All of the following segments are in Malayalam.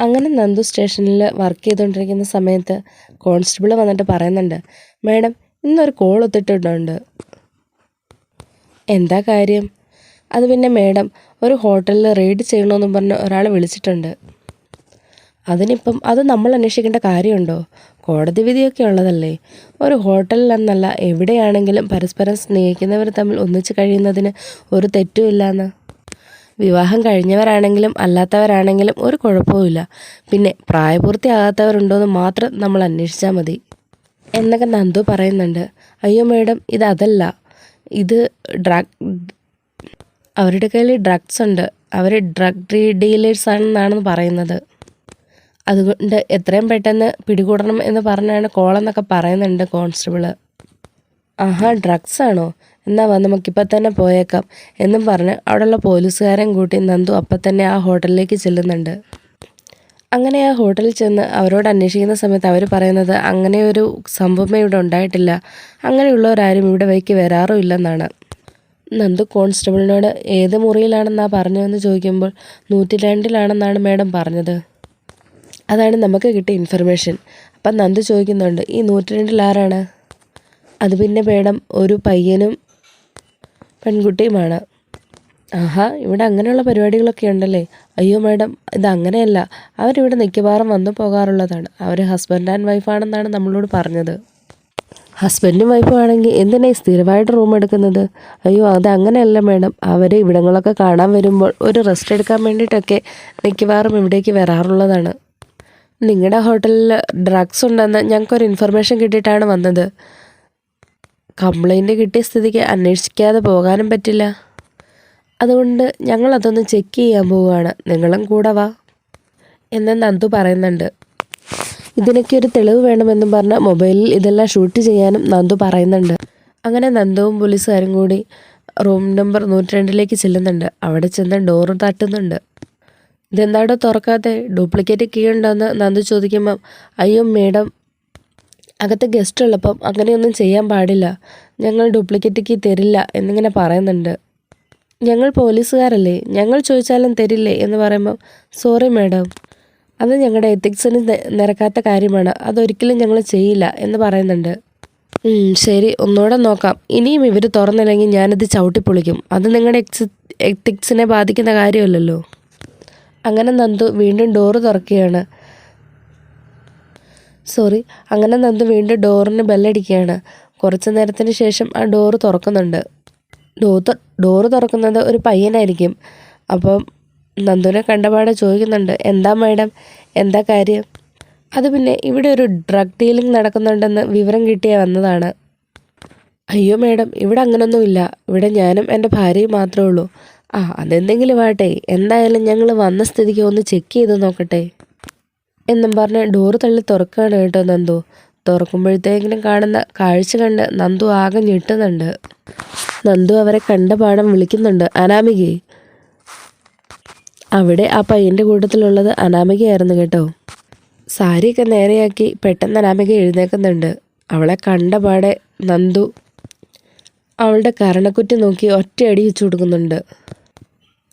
അങ്ങനെ നന്ദു സ്റ്റേഷനിൽ വർക്ക് ചെയ്തുകൊണ്ടിരിക്കുന്ന സമയത്ത് കോൺസ്റ്റബിൾ വന്നിട്ട് പറയുന്നുണ്ട് മേഡം ഇന്നൊരു കോൾ ഒത്തിട്ടുണ്ട് എന്താ കാര്യം? അത് പിന്നെ മേഡം ഒരു ഹോട്ടലിൽ റെയ്ഡ് ചെയ്യണമെന്നും പറഞ്ഞ് ഒരാൾ വിളിച്ചിട്ടുണ്ട്. അതിനിപ്പം അത് നമ്മൾ അന്വേഷിക്കേണ്ട കാര്യമുണ്ടോ? കോടതി വിധിയൊക്കെ ഉള്ളതല്ലേ? ഒരു ഹോട്ടലിൽ എന്നല്ല എവിടെയാണെങ്കിലും പരസ്പരം സ്നേഹിക്കുന്നവർ തമ്മിൽ ഒന്നിച്ച് കഴിയുന്നതിന് ഒരു തെറ്റുമില്ലാന്ന്. വിവാഹം കഴിഞ്ഞവരാണെങ്കിലും അല്ലാത്തവരാണെങ്കിലും ഒരു കുഴപ്പവുമില്ല. പിന്നെ പ്രായപൂർത്തിയാകാത്തവരുണ്ടോയെന്ന് മാത്രം നമ്മൾ അന്വേഷിച്ചാൽ മതി. എന്നൊക്കെ നന്ദു പറയുന്നുണ്ട്. അയ്യോ മേഡം ഇത് അതല്ല ഇത് ഡ്രഗ് അവരുടെ കയ്യിൽ ഡ്രഗ്സ് ഉണ്ട്. അവർ ഡ്രഗ് ഡീലേഴ്സ് ആണെന്നാണെന്ന് പറയുന്നത്. അതുകൊണ്ട് എത്രയും പെട്ടെന്ന് പിടികൂടണം എന്ന് പറഞ്ഞാണ് കോളെന്നൊക്കെ പറയുന്നുണ്ട് കോൺസ്റ്റബിൾ. ആഹാ ഡ്രഗ്സ് ആണോ എന്നാൽ വാ നമുക്കിപ്പോൾ തന്നെ പോയേക്കാം എന്നും പറഞ്ഞ് അവിടെയുള്ള പോലീസുകാരൻ കൂട്ടി നന്ദു അപ്പം തന്നെ ആ ഹോട്ടലിലേക്ക് ചെല്ലുന്നുണ്ട്. അങ്ങനെ ആ ഹോട്ടലിൽ ചെന്ന് അവരോട് അന്വേഷിക്കുന്ന സമയത്ത് അവർ പറയുന്നത് അങ്ങനെ ഒരു സംഭവമേ ഇവിടെ ഉണ്ടായിട്ടില്ല. അങ്ങനെയുള്ളവരാരും ഇവിടെ വൈക്ക് വരാറും ഇല്ലെന്നാണ്. നന്ദു കോൺസ്റ്റബിളിനോട് ഏത് മുറിയിലാണെന്നാണ് പറഞ്ഞതെന്ന് ചോദിക്കുമ്പോൾ നൂറ്റി രണ്ടിലാണെന്നാണ് മാഡം പറഞ്ഞത്. അതാണ് നമുക്ക് കിട്ടിയ ഇൻഫർമേഷൻ. അപ്പം നന്ദു ചോദിക്കുന്നുണ്ട് ഈ നൂറ്റി രണ്ടിൽ ആരാണ്? അത് പിന്നെ മേഡം ഒരു പയ്യനും പെൺകുട്ടിയുമാണ്. ആഹാ ഇവിടെ അങ്ങനെയുള്ള പരിപാടികളൊക്കെ ഉണ്ടല്ലേ? അയ്യോ മാഡം ഇത് അങ്ങനെയല്ല. അവരിവിടെ മിക്കവാറും വന്നു പോകാറുള്ളതാണ്. അവർ ഹസ്ബൻഡ് ആൻഡ് വൈഫാണെന്നാണ് നമ്മളോട് പറഞ്ഞത്. ഹസ്ബൻഡും വൈഫും ആണെങ്കിൽ എന്തിനാ ഈ സ്ഥിരമായിട്ട് റൂം എടുക്കുന്നത്? അയ്യോ അത് അങ്ങനെയല്ല മാഡം. അവർ ഇവിടങ്ങളൊക്കെ കാണാൻ വരുമ്പോൾ ഒരു റെസ്റ്റ് എടുക്കാൻ വേണ്ടിയിട്ടൊക്കെ മിക്കവാറും ഇവിടേക്ക് വരാറുള്ളതാണ്. നിങ്ങളുടെ ഹോട്ടലിൽ ഡ്രഗ്സ് ഉണ്ടെന്ന് ഞങ്ങൾക്കൊരു ഇൻഫർമേഷൻ കിട്ടിയിട്ടാണ് വന്നത്. കംപ്ലൈന്റ് കിട്ടിയ സ്ഥിതിക്ക് അന്വേഷിക്കാതെ പോകാനും പറ്റില്ല. അതുകൊണ്ട് ഞങ്ങളതൊന്ന് ചെക്ക് ചെയ്യാൻ പോവുകയാണ്. നിങ്ങളും കൂടെ വാ. എന്ന് നന്ദു പറയുന്നുണ്ട്. ഇതിനൊക്കെ ഒരു തെളിവ് വേണമെന്നും പറഞ്ഞ് മൊബൈലിൽ ഇതെല്ലാം ഷൂട്ട് ചെയ്യാനും നന്ദു പറയുന്നുണ്ട്. അങ്ങനെ നന്ദുവും പോലീസുകാരും കൂടി റൂം നമ്പർ നൂറ്റി രണ്ടിലേക്ക് ചെല്ലുന്നുണ്ട്. അവിടെ ചെന്ന് ഡോറ് തട്ടുന്നുണ്ട്. ഇതെന്താടോ തുറക്കാതെ ഡ്യൂപ്ലിക്കേറ്റ് കീ ഉണ്ടോ എന്ന് നന്ദു ചോദിക്കുമ്പം അയ്യോ മേഡം അകത്ത് ഗസ്റ്റ് ഉള്ളപ്പം അങ്ങനെയൊന്നും ചെയ്യാൻ പാടില്ല. ഞങ്ങൾ ഡ്യൂപ്ലിക്കേറ്റ് കീ തരില്ല എന്നിങ്ങനെ പറയുന്നുണ്ട്. ഞങ്ങൾ പോലീസുകാരല്ലേ? ഞങ്ങൾ ചോദിച്ചാലും തരില്ലേ എന്ന് പറയുമ്പോൾ സോറി മാഡം അത് ഞങ്ങളുടെ എത്തിക്സിന് നിരക്കാത്ത കാര്യമാണ്. അതൊരിക്കലും ഞങ്ങൾ ചെയ്യില്ല എന്ന് പറയുന്നുണ്ട്. ശരി. ഒന്നുകൂടെ നോക്കാം. ഇനിയും ഇവർ തുറന്നില്ലെങ്കിൽ ഞാനിത് ചവിട്ടിപ്പൊളിക്കും. അത് നിങ്ങളുടെ എക്സി എത്തിക്സിനെ ബാധിക്കുന്ന കാര്യമല്ലല്ലോ. അങ്ങനെ നന്ദു വീണ്ടും ഡോറ് തുറക്കുകയാണ്. സോറി അങ്ങനെ നന്ദു വീണ്ടും ഡോറിന് ബെല്ലടിക്കുകയാണ്. കുറച്ച് നേരത്തിന് ശേഷം ആ ഡോറ് തുറക്കുന്നുണ്ട്. ഡോ ഡോറ് തുറക്കുന്നത് ഒരു പയ്യനായിരിക്കും. അപ്പം നന്ദുവിനെ കണ്ടപാടെ ചോദിക്കുന്നുണ്ട് എന്താ മാഡം? എന്താ കാര്യം? അത് പിന്നെ ഇവിടെ ഒരു ഡ്രഗ് ഡീലിംഗ് നടക്കുന്നുണ്ടെന്ന് വിവരം കിട്ടിയ വന്നതാണ്. അയ്യോ മാഡം ഇവിടെ അങ്ങനൊന്നുമില്ല. ഇവിടെ ഞാനും എന്റെ ഭാര്യയും മാത്രമേ ഉള്ളൂ. ആ അതെന്തെങ്കിലും ആട്ടെ എന്തായാലും ഞങ്ങൾ വന്ന സ്ഥിതിക്ക് ഒന്ന് ചെക്ക് ചെയ്ത് നോക്കട്ടെ. എന്നും പറഞ്ഞ് ഡോറ് തള്ളി തുറക്കുകയാണ് കേട്ടോ നന്ദു. തുറക്കുമ്പോഴത്തേക്കിനും കാണുന്ന കാഴ്ച കണ്ട് നന്ദു ആകെ ഞെട്ടുന്നുണ്ട്. നന്ദു അവരെ കണ്ട പാടം വിളിക്കുന്നുണ്ട്. അനാമികയെ അവിടെ ആ പയ്യന്റെ കൂട്ടത്തിലുള്ളത് അനാമികയായിരുന്നു കേട്ടോ. സാരിയൊക്കെ നേരെയാക്കി പെട്ടെന്ന് അനാമിക എഴുന്നേക്കുന്നുണ്ട് അവളെ കണ്ട പാടെ നന്ദു അവളുടെ കരണക്കുറ്റി നോക്കി ഒറ്റയടി വെച്ചു കൊടുക്കുന്നുണ്ട്.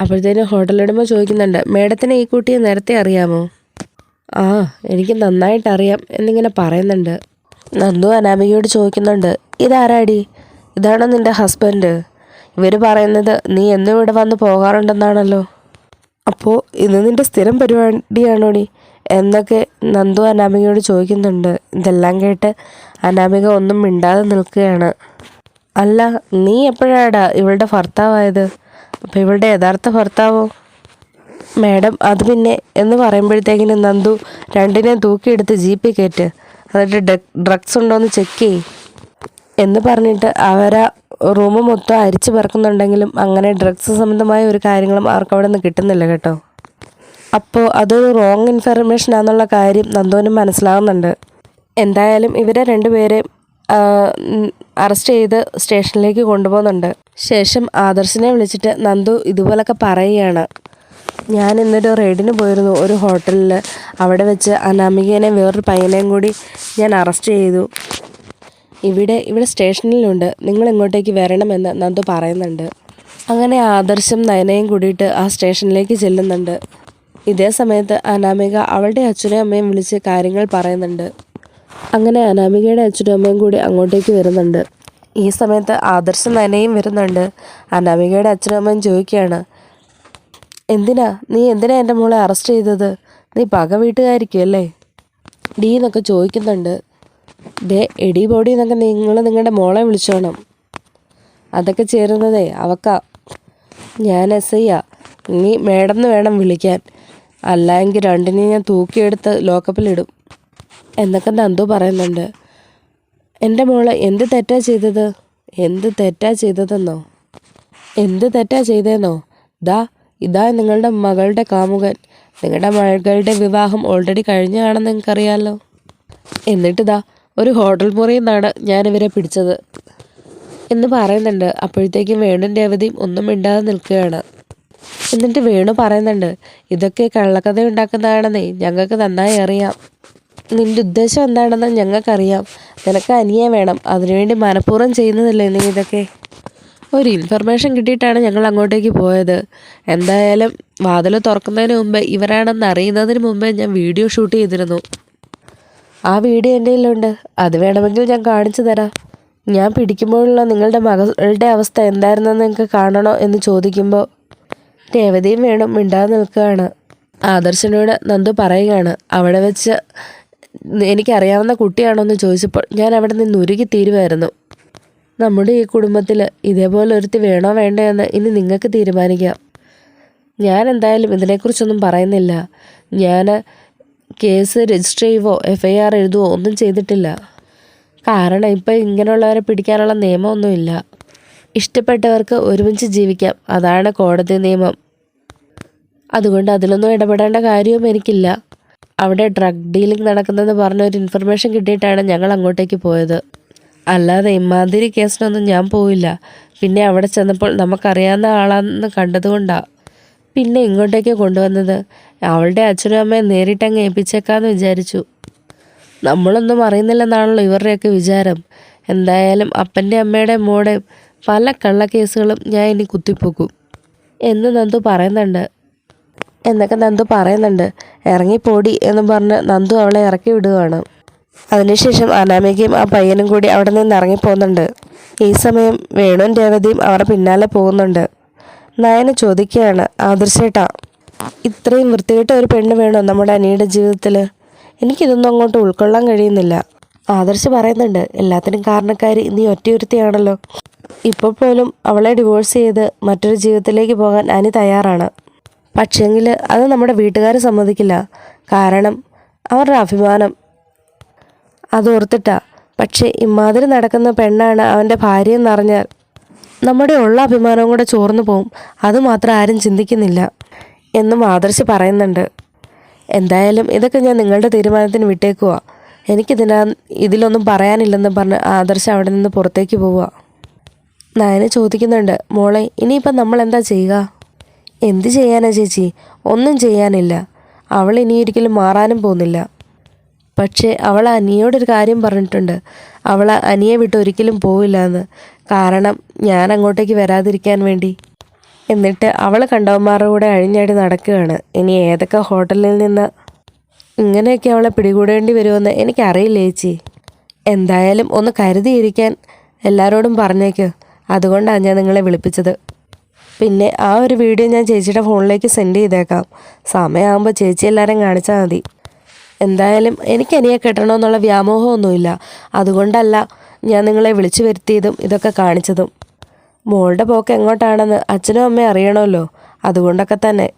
അപ്പോഴത്തേനും ഹോട്ടലുടമ ചോദിക്കുന്നുണ്ട് മേഡത്തിന് ഈ കുട്ടിയെ നേരത്തെ അറിയാമോ? ആ എനിക്ക് നന്നായിട്ട് അറിയാം എന്നിങ്ങനെ പറയുന്നുണ്ട്. നന്ദു അനാമികയോട് ചോദിക്കുന്നുണ്ട് ഇതാരാടി? ഇതാണോ നിന്റെ ഹസ്ബൻഡ്? ഇവർ പറയുന്നത് നീ എന്നും ഇവിടെ വന്ന് പോകാറുണ്ടെന്നാണല്ലോ. അപ്പോൾ ഇന്ന് നിന്റെ സ്ഥിരം പരിപാടിയാണോടി? എന്നൊക്കെ നന്ദു അനാമികയോട് ചോദിക്കുന്നുണ്ട്. ഇതെല്ലാം കേട്ട് അനാമിക ഒന്നും മിണ്ടാതെ നിൽക്കുകയാണ്. അല്ല നീ എപ്പോഴാടാ ഇവളുടെ ഭർത്താവായത്? അപ്പോൾ ഇവളുടെ യഥാർത്ഥ ഭർത്താവോ? മാഡം അത് പിന്നെ എന്ന് പറയുമ്പോഴത്തേക്കിനും നന്ദു രണ്ടിനെയും തൂക്കിയെടുത്ത് ജീപ്പിൽ കയറ്റ്. എന്നിട്ട് ഡ്രഗ്സ് ഉണ്ടോയെന്ന് ചെക്ക് ചെയ് എന്ന് പറഞ്ഞിട്ട് അവരാ റൂം മൊത്തം അരിച്ചു പറക്കുന്നുണ്ടെങ്കിലും അങ്ങനെ ഡ്രഗ്സ് സംബന്ധമായ ഒരു കാര്യങ്ങളും അവർക്ക് അവിടെ നിന്ന് കിട്ടുന്നില്ല കേട്ടോ. അപ്പോൾ അതൊരു റോങ് ഇൻഫർമേഷൻ ആണെന്നുള്ള കാര്യം നന്ദുവിനും മനസ്സിലാവുന്നുണ്ട്. എന്തായാലും ഇവരെ രണ്ടുപേരെ അറസ്റ്റ് ചെയ്ത് സ്റ്റേഷനിലേക്ക് കൊണ്ടുപോകുന്നുണ്ട്. ശേഷം ആദർശിനെ വിളിച്ചിട്ട് നന്ദു ഇതുപോലൊക്കെ പറയുകയാണ്. ഞാൻ ഇന്നൊരു റെയ്ഡിന് പോയിരുന്നു. ഒരു ഹോട്ടലിൽ അവിടെ വെച്ച് അനാമികേനെ വേറൊരു പയ്യനെയും കൂടി ഞാൻ അറസ്റ്റ് ചെയ്തു. ഇവിടെ ഇവിടെ സ്റ്റേഷനിലുണ്ട്. നിങ്ങൾ ഇങ്ങോട്ടേക്ക് വരണമെന്ന് നന്ദു പറയുന്നുണ്ട്. അങ്ങനെ ആദർശം നയനയും കൂടിയിട്ട് ആ സ്റ്റേഷനിലേക്ക് ചെല്ലുന്നുണ്ട്. ഇതേ സമയത്ത് അനാമിക അവളുടെ അച്ഛനെയും അമ്മയും വിളിച്ച് കാര്യങ്ങൾ പറയുന്നുണ്ട്. അങ്ങനെ അനാമികയുടെ അച്ഛനും അമ്മയും കൂടി അങ്ങോട്ടേക്ക് വരുന്നുണ്ട്. ഈ സമയത്ത് ആദർശം നനയും വരുന്നുണ്ട്. അനാമികയുടെ അച്ഛനും അമ്മയും ചോദിക്കുകയാണ് എന്തിനാ? നീ എന്തിനാ എന്റെ മോളെ അറസ്റ്റ് ചെയ്തത്? നീ പക വീട്ടുകാരിക്കും അല്ലേ? ഡീ എന്നൊക്കെ ചോദിക്കുന്നുണ്ട്. ദേ എടി ബോഡി എന്നൊക്കെ നിങ്ങൾ നിങ്ങളുടെ മോളെ വിളിച്ചോണം. അതൊക്കെ ചേരുന്നതേ അവക്ക. ഞാൻ എസ് ഐയാ നീ മേഡം എന്ന് വേണം വിളിക്കാൻ. അല്ലെങ്കിൽ രണ്ടിനെയും ഞാൻ തൂക്കിയെടുത്ത് ലോക്കപ്പിലിടും എന്നൊക്കെ നന്ദു പറയുന്നുണ്ട്. എന്റെ മോളെ എന്ത് തെറ്റാ ചെയ്തത്? എന്ത് തെറ്റാ ചെയ്തതെന്നോ? എന്ത് തെറ്റാ ചെയ്തതെന്നോ ദാ ഇതാ നിങ്ങളുടെ മകളുടെ കാമുകൻ. നിങ്ങളുടെ മകളുടെ വിവാഹം ഓൾറെഡി കഴിഞ്ഞാണെന്ന് നിങ്ങൾക്കറിയാമല്ലോ എന്നിട്ടിതാ ഒരു ഹോട്ടൽ മുറിയിൽ നിന്നാണ് ഞാനിവരെ പിടിച്ചത്. എന്ന് പറയുന്നുണ്ട്. അപ്പോഴത്തേക്കും വേണുന്റെ അവധിയും ഒന്നും മിണ്ടാതെ നിൽക്കുകയാണ്. എന്നിട്ട് വേണു പറയുന്നുണ്ട് ഇതൊക്കെ കള്ളക്കഥ ഉണ്ടാക്കുന്നതാണെന്നേ ഞങ്ങൾക്ക് നന്നായി അറിയാം. നിന്റെ ഉദ്ദേശം എന്താണെന്ന് ഞങ്ങൾക്കറിയാം. നിനക്ക് അനിയെ വേണം. അതിനുവേണ്ടി മനഃപൂർവം ചെയ്യുന്നതല്ലേ നീ ഇതൊക്കെ? ഒരു ഇൻഫർമേഷൻ കിട്ടിയിട്ടാണ് ഞങ്ങൾ അങ്ങോട്ടേക്ക് പോയത്. എന്തായാലും വാതിൽ തുറക്കുന്നതിന് മുമ്പ് ഇവരാണെന്ന് അറിയുന്നതിന് മുമ്പേ ഞാൻ വീഡിയോ ഷൂട്ട് ചെയ്തിരുന്നു. ആ വീഡിയോ എന്റെ കയ്യിലുണ്ട്. അത് വേണമെങ്കിൽ ഞാൻ കാണിച്ചു തരാം. ഞാൻ പിടിക്കുമ്പോഴുള്ള നിങ്ങളുടെ മകളുടെ അവസ്ഥ എന്തായിരുന്നെന്ന് നിങ്ങൾക്ക് കാണണോ എന്ന് ചോദിക്കുമ്പോൾ രേവതിയും വേണം മിണ്ടാതെ നിൽക്കുകയാണ്. ആദർശനോട് നന്ദു പറയുകയാണ്. അവിടെ വെച്ച് എനിക്കറിയാവുന്ന കുട്ടിയാണോ എന്ന് ചോദിച്ചപ്പോൾ ഞാൻ അവിടെ നിന്ന് ഉരുകി തീരുമായിരുന്നു. നമ്മുടെ ഈ കുടുംബത്തിൽ ഇതേപോലെ ഒരുത്തി വേണോ വേണ്ടോ എന്ന് ഇനി നിങ്ങൾക്ക് തീരുമാനിക്കാം. ഞാൻ എന്തായാലും ഇതിനെക്കുറിച്ചൊന്നും പറയുന്നില്ല. ഞാൻ കേസ് രജിസ്റ്റർ ചെയ്യുവോ എഫ് ഐ ആർ എഴുതുവോ ഒന്നും ചെയ്തിട്ടില്ല. കാരണം ഇപ്പോൾ ഇങ്ങനെയുള്ളവരെ പിടിക്കാനുള്ള നിയമമൊന്നുമില്ല. ഇഷ്ടപ്പെട്ടവർക്ക് ഒരുമിച്ച് ജീവിക്കാം. അതാണ് കോടതി നിയമം. അതുകൊണ്ട് അതിലൊന്നും ഇടപെടേണ്ട കാര്യവും എനിക്കില്ല. അവിടെ ഡ്രഗ് ഡീലിംഗ് നടക്കുന്നതെന്ന് പറഞ്ഞ ഒരു ഇൻഫർമേഷൻ കിട്ടിയിട്ടാണ് ഞങ്ങൾ അങ്ങോട്ടേക്ക് പോയത്. അല്ലാതെ ഇമാതിരി കേസിനൊന്നും ഞാൻ പോയില്ല പിന്നെ അവിടെ ചെന്നപ്പോൾ നമുക്കറിയാവുന്ന ആളാണെന്ന് കണ്ടതുകൊണ്ടാണ് പിന്നെ ഇങ്ങോട്ടേക്ക് കൊണ്ടുവന്നത്. അവളുടെ അച്ഛനും അമ്മയെ നേരിട്ടങ്ങ് ഏൽപ്പിച്ചേക്കാന്ന് വിചാരിച്ചു. നമ്മളൊന്നും അറിയുന്നില്ലെന്നാണല്ലോ ഇവരുടെയൊക്കെ വിചാരം. എന്തായാലും അപ്പന്റെ അമ്മയുടെ മോടെ പല കള്ളക്കേസുകളും ഞാൻ ഇനി കുത്തിപ്പോക്കും. എന്ന് നന്ദു പറയുന്നുണ്ട്. എന്നൊക്കെ നന്ദു പറയുന്നുണ്ട്. ഇറങ്ങിപ്പോടി എന്ന് പറഞ്ഞ് നന്ദു അവളെ ഇറക്കി വിടുകയാണ് അതിനുശേഷം അനാമികയും ആ പയ്യനും കൂടി അവിടെ നിന്ന് ഇറങ്ങിപ്പോകുന്നുണ്ട്. ഈ സമയം വേണുവും രേവതിയും അവരുടെ പിന്നാലെ പോകുന്നുണ്ട്. നയന ചോദിക്കുകയാണ് ആദർശേട്ടാ ഇത്രയും വൃത്തികെട്ട ഒരു പെണ്ണ് വേണോ നമ്മുടെ അനിയുടെ ജീവിതത്തിൽ എനിക്കിതൊന്നും അങ്ങോട്ട് ഉൾക്കൊള്ളാൻ കഴിയുന്നില്ല. ആദർശ് പറയുന്നുണ്ട് എല്ലാത്തിനും കാരണക്കാരി നീ ഒറ്റയൊരുത്തിയാണല്ലോ. ഇപ്പോൾ പോലും അവളെ ഡിവോഴ്സ് ചെയ്ത് മറ്റൊരു ജീവിതത്തിലേക്ക് പോകാൻ അനി തയ്യാറാണ്. പക്ഷേങ്കിൽ അത് നമ്മുടെ വീട്ടുകാർ സമ്മതിക്കില്ല. കാരണം അവരുടെ അഭിമാനം അതോർത്തിട്ടാ. പക്ഷേ ഇമാതിരി നടക്കുന്ന പെണ്ണാണ് അവന്റെ ഭാര്യ എന്നറിഞ്ഞാൽ. നമ്മുടെ ഉള്ള അഭിമാനവും കൂടെ ചോർന്നു പോവും. അതുമാത്രം ആരും ചിന്തിക്കുന്നില്ല എന്നും ആദർശ് പറയുന്നുണ്ട്. എന്തായാലും ഇതൊക്കെ ഞാൻ നിങ്ങളുടെ തീരുമാനത്തിന് വിട്ടേക്കുക എനിക്കിതിനാ ഇതിലൊന്നും പറയാനില്ലെന്ന് പറഞ്ഞ് ആദർശ് അവിടെ നിന്ന് പുറത്തേക്ക് പോവുക നയന ചോദിക്കുന്നുണ്ട് മോളെ ഇനിയിപ്പം നമ്മൾ എന്താ ചെയ്യുക? എന്ത് ചെയ്യാനാ ചേച്ചി? ഒന്നും ചെയ്യാനില്ല. അവൾ ഇനി ഒരിക്കലും മാറാനും പോകുന്നില്ല. പക്ഷേ അവൾ അനിയോടൊരു കാര്യം പറഞ്ഞിട്ടുണ്ട്. അവൾ അനിയെ വിട്ട് ഒരിക്കലും പോവില്ല എന്ന്. കാരണം ഞാൻ അങ്ങോട്ടേക്ക് വരാതിരിക്കാൻ വേണ്ടി. എന്നിട്ട് അവൾ കണ്ടവന്മാരുടെ കൂടെ അഴിഞ്ഞാടി നടക്കുകയാണ്. ഇനി ഏതൊക്കെ ഹോട്ടലിൽ നിന്ന് ഇങ്ങനെയൊക്കെ അവളെ പിടികൂടേണ്ടി വരുമെന്ന് എനിക്കറിയില്ല ചേച്ചി. എന്തായാലും ഒന്ന് കരുതിയിരിക്കാൻ എല്ലാവരോടും പറഞ്ഞേക്ക്. അതുകൊണ്ടാണ് ഞാൻ നിങ്ങളെ വിളിപ്പിച്ചത്. പിന്നെ ആ ഒരു വീഡിയോ ഞാൻ ചേച്ചിയുടെ ഫോണിലേക്ക് സെൻഡ് ചെയ്തേക്കാം. സമയമാകുമ്പോൾ ചേച്ചി എല്ലാവരും കാണിച്ചാൽ മതി. എന്തായാലും എനിക്ക് അനിയെ കെട്ടണമെന്നുള്ള വ്യാമോഹമൊന്നുമില്ല. അതുകൊണ്ടല്ല ഞാൻ നിങ്ങളെ വിളിച്ചു വരുത്തിയതും ഇതൊക്കെ കാണിച്ചതും. മോളുടെ പോക്ക് എങ്ങോട്ടാണെന്ന് അച്ഛനും അമ്മയും അറിയണമല്ലോ. അതുകൊണ്ടൊക്കെ തന്നെ.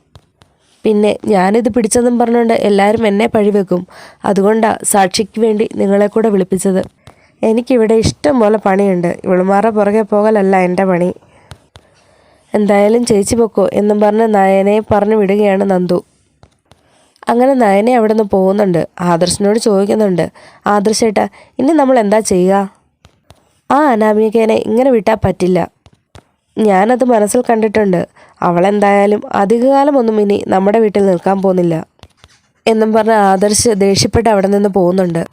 പിന്നെ ഞാനിത് പിടിച്ചതും പറഞ്ഞുകൊണ്ട് എല്ലാവരും എന്നെ പഴിവെക്കും. അതുകൊണ്ടാണ് സാക്ഷിക്ക് വേണ്ടി നിങ്ങളെ കൂടെ വിളിപ്പിച്ചത്. എനിക്കിവിടെ ഇഷ്ടം പോലെ പണിയുണ്ട്. ഇവളുമാരുടെ പുറകെ പോകലല്ല എന്റെ പണി. എന്തായാലും ചേച്ചി പൊക്കോ എന്നും പറഞ്ഞ് നയനെ പറഞ്ഞു വിടുകയാണ് നന്ദു. അങ്ങനെ നയനെ അവിടെ നിന്ന് പോകുന്നുണ്ട്. ആദർശനോട് ചോദിക്കുന്നുണ്ട്. ആദർശേട്ടാ ഇനി നമ്മൾ എന്താ ചെയ്യുക? ആ അനാമികേനെ ഇങ്ങനെ വിട്ടാൽ പറ്റില്ല. ഞാനത് മനസ്സിൽ കണ്ടിട്ടുണ്ട്. അവളെന്തായാലും അധികകാലമൊന്നും ഇനി നമ്മുടെ വീട്ടിൽ നിൽക്കാൻ പോകുന്നില്ല എന്നും പറഞ്ഞ് ആദർശ് ദേഷ്യപ്പെട്ട് അവിടെ നിന്ന് പോകുന്നുണ്ട്.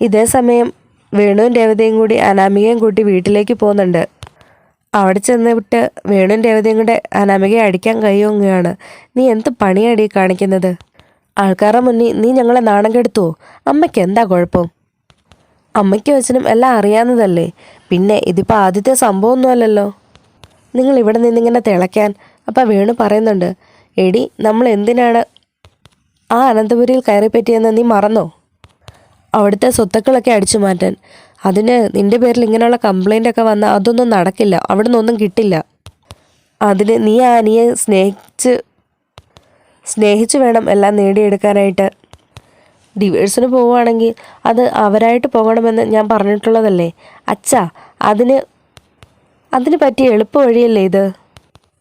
ഇതേ സമയം വേണുവും രേവതയും കൂടി അനാമികയും കൂട്ടി വീട്ടിലേക്ക് പോകുന്നുണ്ട്. അവിടെ ചെന്ന് വിട്ട് രേവതയും രേവതിയും കൂടെ അനാമികയെ അടിക്കാൻ കഴിയുകയാണ്. നീ എന്ത് പണിയാടി കാണിക്കുന്നത്? ആൾക്കാരുടെ മുന്നിൽ നീ ഞങ്ങളെ നാണം കെടുത്തുവോ? അമ്മയ്ക്ക് എന്താ കുഴപ്പം? അമ്മയ്ക്കും അച്ഛനും എല്ലാം അറിയാവുന്നതല്ലേ. പിന്നെ ഇതിപ്പോൾ ആദ്യത്തെ സംഭവമൊന്നുമല്ലല്ലോ. നിങ്ങൾ ഇവിടെ നിന്നിങ്ങനെ തിളയ്ക്കാൻ അപ്പം വേണു പറയുന്നുണ്ട്. എടി നമ്മൾ എന്തിനാണ് ആ അനന്തപുരിയിൽ കയറിപ്പറ്റിയെന്ന് നീ മറന്നോ? അവിടുത്തെ സ്വത്തുക്കളൊക്കെ അടിച്ചു മാറ്റാൻ. അതിന് നിന്റെ പേരിൽ ഇങ്ങനെയുള്ള കംപ്ലൈന്റ് ഒക്കെ വന്നാൽ അതൊന്നും നടക്കില്ല. അവിടെ നിന്നൊന്നും കിട്ടില്ല. അതിന് നീ ആ അനിയെ സ്നേഹിച്ച് സ്നേഹിച്ച് വേണം എല്ലാം നേടിയെടുക്കാനായിട്ട്. ഡിവേഴ്സിന് പോവുകയാണെങ്കിൽ അത് അവരായിട്ട് പോകണമെന്ന് ഞാൻ പറഞ്ഞിട്ടുള്ളതല്ലേ? അച്ഛാ അതിന് അതിന് പറ്റിയ എളുപ്പ വഴിയല്ലേ ഇത്?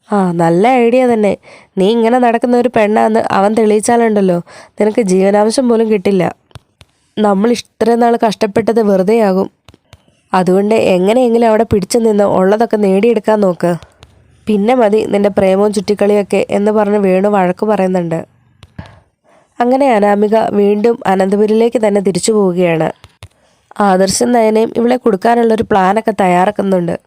ആ നല്ല ഐഡിയ തന്നെ. നീ ഇങ്ങനെ നടക്കുന്ന ഒരു പെണ്ണാന്ന് അവൻ തെളിയിച്ചാലുണ്ടല്ലോ. നിനക്ക് ജീവനാംശം പോലും കിട്ടില്ല. നമ്മൾ ഇത്രയും നാൾ കഷ്ടപ്പെട്ടത് വെറുതെയാകും. അതുകൊണ്ട് എങ്ങനെയെങ്കിലും അവിടെ പിടിച്ചു നിന്ന് ഉള്ളതൊക്കെ നേടിയെടുക്കാൻ നോക്ക്. പിന്നെ മതി നിന്റെ പ്രേമവും ചുറ്റിക്കളിയൊക്കെ എന്ന് പറഞ്ഞ് വേണു വഴക്ക് പറയുന്നുണ്ട്. അങ്ങനെ അനാമിക വീണ്ടും അനന്തപുരിലേക്ക് തന്നെ തിരിച്ചു പോവുകയാണ്. ആദർശം നയനയും ഇവളെ കൊടുക്കാനുള്ളൊരു പ്ലാനൊക്കെ തയ്യാറാക്കുന്നുണ്ട്.